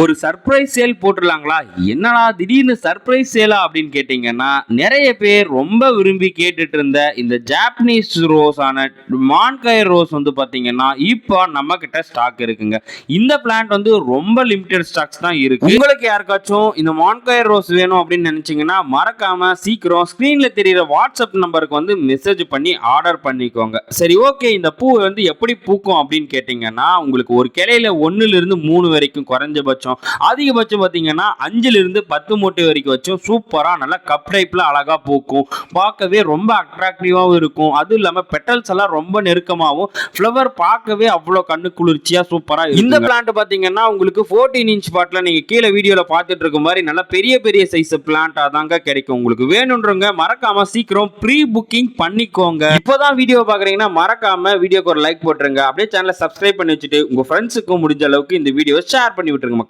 ஒரு surprise sale போட்டுடலாங்களா என்னடா திடீர்னு சர்ப்ரைஸ் சேலா அப்படின்னு கேட்டிங்கன்னா நிறைய பேர் ரொம்ப விரும்பி கேட்டுட்டு இருந்த இந்த ஜாப்பனீஸ் ரோஸ் ஆன மான்கயர் ரோஸ் வந்து பார்த்தீங்கன்னா இப்போ நம்ம கிட்ட ஸ்டாக் இருக்குங்க. இந்த பிளான்ட் வந்து ரொம்ப லிமிடெட் ஸ்டாக்ஸ் தான் இருக்கு. உங்களுக்கு யாருக்காச்சும் இந்த மான்கயர் ரோஸ் வேணும் அப்படின்னு நினைச்சிங்கன்னா மறக்காம சீக்கிரம் ஸ்க்ரீன்ல தெரியிற வாட்ஸ்அப் நம்பருக்கு வந்து மெசேஜ் பண்ணி ஆர்டர் பண்ணிக்கோங்க. சரி ஓகே இந்த பூ வந்து எப்படி பூக்கும் அப்படின்னு கேட்டிங்கன்னா உங்களுக்கு ஒரு கிளையில ஒன்றுலேருந்து இருந்து மூணு வரைக்கும் குறைஞ்சபட்சம் அதிகபட்சம் பார்த்தீங்கன்னா அஞ்சுலேருந்து பத்து மூட்டை வரைக்கும் வச்சும். சூப்பராக நல்லா கப் டைப்பில் அழகாக பூக்கும். பார்க்கவே ரொம்ப அட்ராக்டிவாகவும் இருக்கும். அதுவும் இல்லாமல் பெட்டல்ஸ் எல்லாம் ரொம்ப நெருக்கமாகவும் ஃப்ளவர் பார்க்கவே அவ்வளோ கண்ணு குளிர்ச்சியாக சூப்பராக இந்த பிளான்ட் பார்த்தீங்கன்னா உங்களுக்கு ஃபோர்டீன் இன்ச் பாட்டில் நீங்கள் கீழே வீடியோவில் பார்த்துட்டு இருக்க மாதிரி நல்லா பெரிய பெரிய சைஸ் பிளான்ட்டாக தாங்க கிடைக்கும் உங்களுக்கு. வேணுன்றவங்க மறக்காமல் சீக்கிரம் ப்ரீ புக்கிங் பண்ணிக்கோங்க. இப்போதான் வீடியோ பார்க்குறீங்கன்னா மறக்காமல் வீடியோக்கு ஒரு லைக் போட்டுருங்க. அப்படியே சேனலை சப்ஸ்கிரைப் பண்ணி வச்சுட்டு உங்கள் ஃப்ரெண்ட்ஸுக்கும் முடிஞ்ச அளவுக்கு இந்த வீடியோ ஷேர் பண்ணி விட்டுருங்க